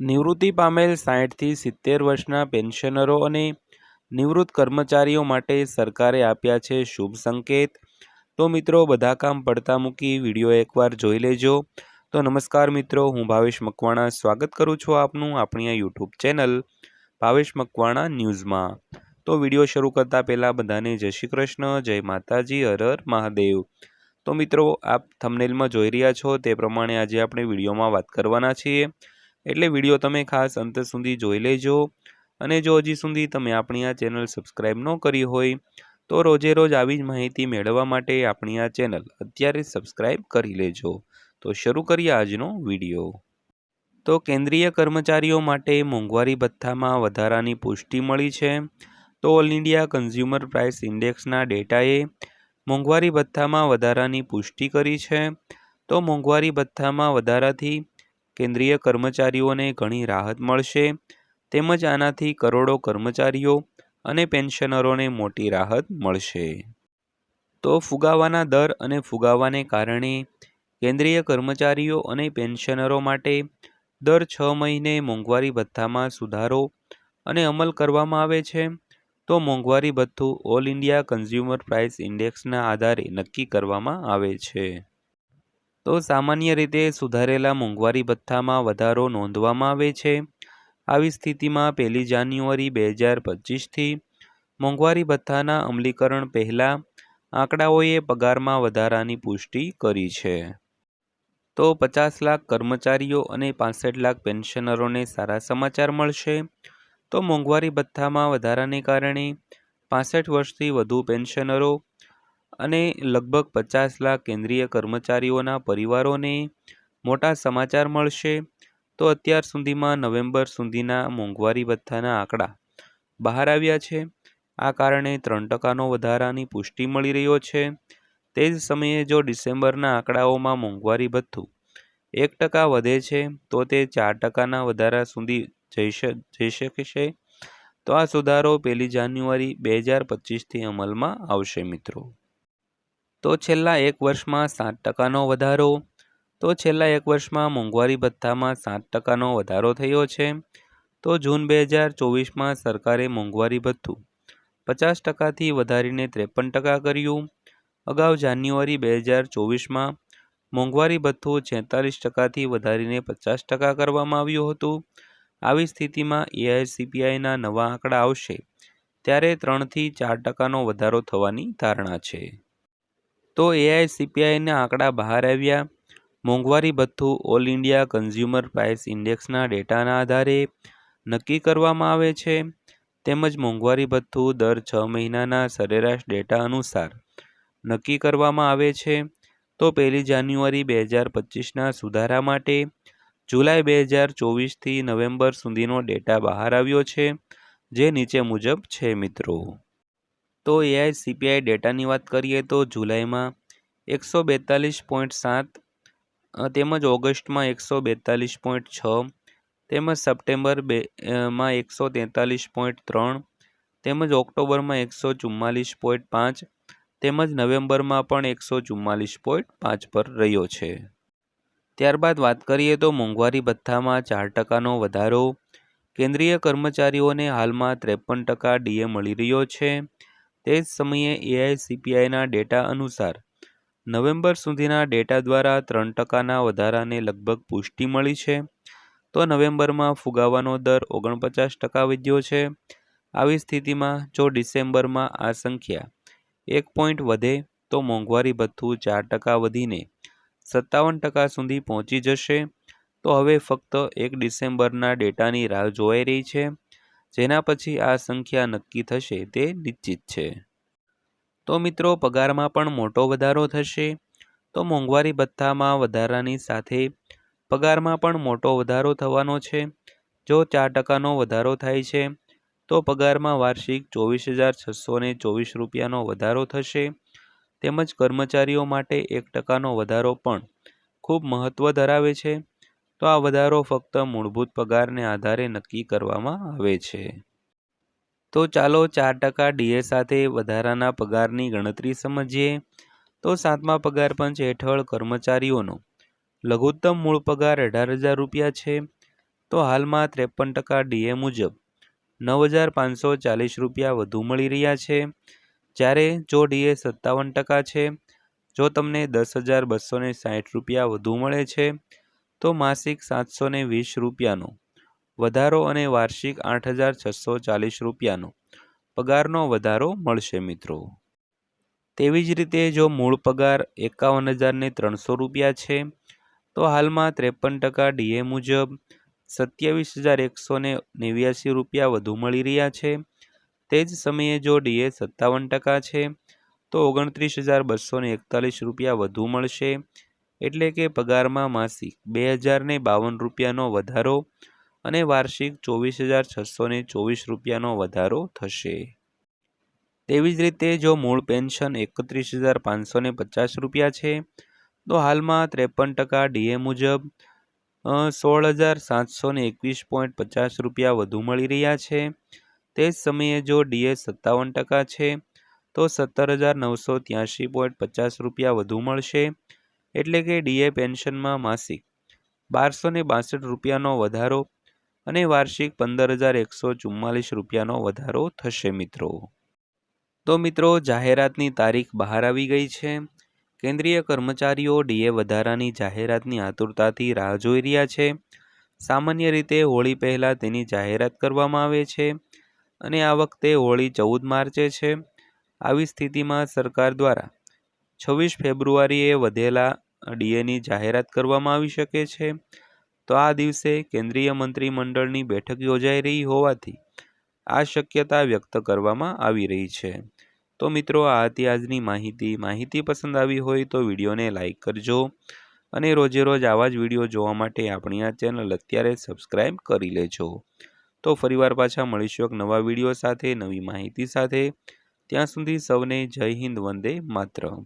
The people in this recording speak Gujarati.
નિવૃત્તિ પામેલ સાઠથી સિત્તેર વર્ષના પેન્શનરો અને નિવૃત્ત કર્મચારીઓ માટે સરકારે આપ્યા છે શુભ સંકેત. તો મિત્રો, બધા કામ પડતા મૂકી વીડિયો એકવાર જોઈ લેજો. તો નમસ્કાર મિત્રો, હું ભાવેશ મકવાણા સ્વાગત કરું છું આપનું આપણી આ યુટ્યુબ ચેનલ ભાવેશ મકવાણા ન્યૂઝમાં. તો વીડિયો શરૂ કરતાં પહેલાં બધાને જય શ્રી કૃષ્ણ, જય માતાજી, હર હર મહાદેવ. તો મિત્રો, આપ થમનેલમાં જોઈ રહ્યા છો તે પ્રમાણે આજે આપણે વિડીયોમાં વાત કરવાના છીએ. એટલે વીડિયો તમે ખાસ અંત સુધી જોઈ લેજો. અને જો હજી સુધી તમે આપણી આ ચેનલ સબસ્ક્રાઈબ ન કરી હોય, તો રોજે રોજ આવી જ માહિતી મેળવવા માટે આપણી આ ચેનલ અત્યારે સબસ્ક્રાઈબ કરી લેજો. તો શરૂ કરીએ આજનો વીડિયો. તો કેન્દ્રીય કર્મચારીઓ માટે મોંઘવારી ભથ્થામાં વધારાની પુષ્ટિ મળી છે. તો ઓલ ઇન્ડિયા કન્ઝ્યુમર પ્રાઇસ ઇન્ડેક્સના ડેટાએ મોંઘવારી ભથ્થામાં વધારાની પુષ્ટિ કરી છે. તો મોંઘવારી ભથ્થામાં વધારાથી કેન્દ્રીય કર્મચારીઓને ઘણી રાહત મળશે. તેમજ આનાથી કરોડો કર્મચારીઓ અને પેન્શનરોને મોટી રાહત મળશે. તો ફુગાવાના દર અને ફુગાવાને કારણે કેન્દ્રીય કર્મચારીઓ અને પેન્શનરો માટે દર છ મહિને મોંઘવારી ભથ્થામાં સુધારો અને અમલ કરવામાં આવે છે. તો મોંઘવારી ભથ્થું ઓલ ઇન્ડિયા કન્ઝ્યુમર પ્રાઇસ ઇન્ડેક્સના આધારે નક્કી કરવામાં આવે છે. તો સામાન્ય રીતે સુધારેલા મોંઘવારી ભથ્થામાં વધારો નોંધવામાં આવે છે. આવી સ્થિતિમાં પહેલી જાન્યુઆરી બે હજાર પચીસથી મોંઘવારી ભથ્થાના અમલીકરણ પહેલાં આંકડાઓએ પગારમાં વધારાની પુષ્ટિ કરી છે. તો પચાસ લાખ કર્મચારીઓ અને પાસઠ લાખ પેન્શનરોને સારા સમાચાર મળશે. તો મોંઘવારી ભથ્થામાં વધારાને કારણે પાસઠ વર્ષથી વધુ પેન્શનરો અને લગભગ પચાસ લાખ કેન્દ્રીય કર્મચારીઓના પરિવારોને મોટા સમાચાર મળશે. તો અત્યાર સુધીમાં નવેમ્બર સુધીના મોંઘવારી ભથ્થાના આંકડા બહાર આવ્યા છે. આ કારણે ત્રણ ટકાનો વધારાની પુષ્ટિ મળી રહ્યો છે. તે જ સમયે જો ડિસેમ્બરના આંકડાઓમાં મોંઘવારી ભથ્થું એક ટકા વધે છે, તો તે ચાર ટકાના વધારા સુધી જઈ જઈ શકે છે તો આ સુધારો પહેલી જાન્યુઆરી બે હજાર પચીસથી અમલમાં આવશે મિત્રો. તો છેલ્લા એક વર્ષમાં સાત ટકાનો વધારો, તો છેલ્લા એક વર્ષમાં મોંઘવારી ભથ્થામાં સાત ટકાનો વધારો થયો છે, તો જૂન બે હજાર ચોવીસમાં સરકારે મોંઘવારી ભથ્થું પચાસ ટકાથી વધારીને ત્રેપન ટકા કર્યું. અગાઉ જાન્યુઆરી બે હજાર ચોવીસમાં મોંઘવારી ભથ્થું છેતાલીસ ટકાથી વધારીને પચાસ ટકા કરવામાં આવ્યું હતું. આવી સ્થિતિમાં એઆઈસીપીઆઈના નવા આંકડા આવશે, ત્યારે ત્રણથી ચાર ટકાનો વધારો થવાની ધારણા છે. તો એઆઈસીપીઆઈના આંકડા બહાર આવ્યા. મોંઘવારી ભથ્થું ઓલ ઇન્ડિયા કન્ઝ્યુમર પ્રાઇસ ઇન્ડેક્સના ડેટાના આધારે નક્કી કરવામાં આવે છે. તેમજ મોંઘવારી ભથ્થું દર છ મહિનાના સરેરાશ ડેટા અનુસાર નક્કી કરવામાં આવે છે. તો પહેલી જાન્યુઆરી બે હજાર પચીસના સુધારા માટે જુલાઈ બે હજાર ચોવીસથી નવેમ્બર સુધીનો ડેટા બહાર આવ્યો છે, જે નીચે મુજબ છે મિત્રો. તો એઆઈ સીપીઆઈ ડેટાની વાત કરીએ તો જુલાઈમાં એકસો બેતાલીસ પોઈન્ટ સાત તેમજ ઓગસ્ટમાં એકસો બેતાલીસ પોઈન્ટ છ, તેમજ સપ્ટેમ્બર બે માં એકસો તેતાલીસ પોઈન્ટ ત્રણ, તેમજ ઓક્ટોબરમાં એકસો ચુમ્માલીસ પોઈન્ટ પાંચ, તેમજ નવેમ્બરમાં પણ એકસો ચુમ્માલીસ પોઈન્ટ પાંચ પર રહ્યો છે. ત્યારબાદ વાત કરીએ તો મોંઘવારી ભથ્થામાં ચાર ટકાનો વધારો, કેન્દ્રીય કર્મચારીઓને હાલમાં ત્રેપન ટકા ડીએ મળી રહ્યો છે. તે જ સમયે એઆઈસીપીઆઈના ડેટા અનુસાર નવેમ્બર સુધીના ડેટા દ્વારા ત્રણ ટકાના વધારાને લગભગ પુષ્ટિ મળી છે. તો નવેમ્બરમાં ફુગાવાનો દર ઓગણપચાસ ટકા વધ્યો છે. આવી સ્થિતિમાં જો ડિસેમ્બરમાં આ સંખ્યા એક પોઈન્ટ વધે તો મોંઘવારી ભથ્થું ચાર ટકા વધીને સત્તાવન ટકા સુધી પહોંચી જશે. તો હવે ફક્ત એક ડિસેમ્બરના ડેટાની રાહ જોવાઈ રહી છે. જેના પછી આ સંખ્યા નક્કી થશે તે નિશ્ચિત છે. તો મિત્રો, પગારમાં પણ મોટો વધારો થશે. તો મોંઘવારી ભથ્થામાં વધારાની સાથે પગારમાં પણ મોટો વધારો થવાનો છે. જો ચાર ટકાનો વધારો થાય છે, તો પગારમાં વાર્ષિક ચોવીસ હજાર છસો ને ચોવીસ રૂપિયાનો વધારો થશે. તેમજ કર્મચારીઓ માટે એક ટકાનો વધારો પણ ખૂબ મહત્ત્વ ધરાવે છે. તો આ વધારો ફક્ત મૂળભૂત પગારને આધારે નક્કી કરવામાં આવે છે. તો ચાલો ચાર ટકા ડીએ સાથે વધારાના પગારની ગણતરી સમજીએ. તો સાતમા પગાર પંચ હેઠળ કર્મચારીઓનો લઘુત્તમ મૂળ પગાર અઢાર હજાર રૂપિયા છે. તો હાલમાં ત્રેપન ટકા ડીએ મુજબ નવ હજાર પાંચસો ચાલીસ રૂપિયા વધુ મળી રહ્યા છે. જ્યારે જો ડીએ સત્તાવન ટકા છે, જો તમને દસ હજાર બસો સાઠ રૂપિયા વધુ મળે છે તો માસિક સાતસો ને વીસ રૂપિયાનો, વધારો અને વાર્ષિક આઠ હજાર છસો ચાલીસ રૂપિયાનો. પગારનો વધારો મળશે મિત્રો. તેવી જ રીતે જો મૂળ પગાર એકાવન હજારને ત્રણસો રૂપિયા છે, તો હાલમાં ત્રેપન ટકા ડીએ મુજબ સત્યાવીસ હજાર એકસો ને નેવ્યાસી રૂપિયા વધુ મળી રહ્યા છે. તે જ સમયે જો ડીએ સત્તાવન ટકા છે, તો ઓગણત્રીસ હજાર બસો એકતાલીસ રૂપિયા વધુ મળશે. એટલે કે પગારમાં માસિક બે હજાર ને બાવન રૂપિયાનો વધારો અને વાર્ષિક ચોવીસ હજાર છસો ચોવીસ રૂપિયાનો વધારો થશે. તેવી જ રીતે જો મૂળ પેન્શન એકત્રીસ હજાર પાંચસો પચાસ રૂપિયા છે, તો હાલમાં ત્રેપન ટકા ડીએ મુજબ સોળ હજાર સાતસો ને એકવીસ પોઈન્ટ પચાસ રૂપિયા વધુ મળી રહ્યા છે. તે જ સમયે જો ડીએ સત્તાવન ટકા છે, તો સત્તર હજાર નવસો ત્યાંશી પોઈન્ટ પચાસ રૂપિયા વધુ મળશે. એટલે કે ડીએ પેન્શનમાં માસિક બારસો ને બાસઠ રૂપિયાનો વધારો અને વાર્ષિક પંદર હજાર એકસો ચુમ્માલીસ રૂપિયાનો વધારો થશે મિત્રો. તો મિત્રો, જાહેરાતની તારીખ બહાર આવી ગઈ છે. કેન્દ્રીય કર્મચારીઓ ડીએ વધારાની જાહેરાતની આતુરતાથી રાહ જોઈ રહ્યા છે. સામાન્ય રીતે હોળી પહેલાં તેની જાહેરાત કરવામાં આવે છે અને આ વખતે હોળી ચૌદ માર્ચે છે. આવી સ્થિતિમાં સરકાર દ્વારા છવ્વીસ ફેબ્રુઆરીએ વધેલા ડીએની જાહેરાત કરવામાં આવી શકે છે. તો આ દિવસે કેન્દ્રીય મંત્રીમંડળની બેઠક યોજાઈ રહી હોવાથી આ શક્યતા વ્યક્ત કરવામાં આવી રહી છે. તો મિત્રો, આ હતી આજની માહિતી. માહિતી પસંદ આવી હોય તો વિડીયોને લાઇક કરજો અને રોજે રોજ આવા જ વીડિયો જોવા માટે આપણી આ ચેનલ અત્યારે સબસ્ક્રાઈબ કરી લેજો. તો ફરીવાર પાછા મળીશું એક નવા વીડિયો સાથે, નવી માહિતી સાથે. ત્યાં સુધી સૌને જય હિન્દ, વંદે માતરમ.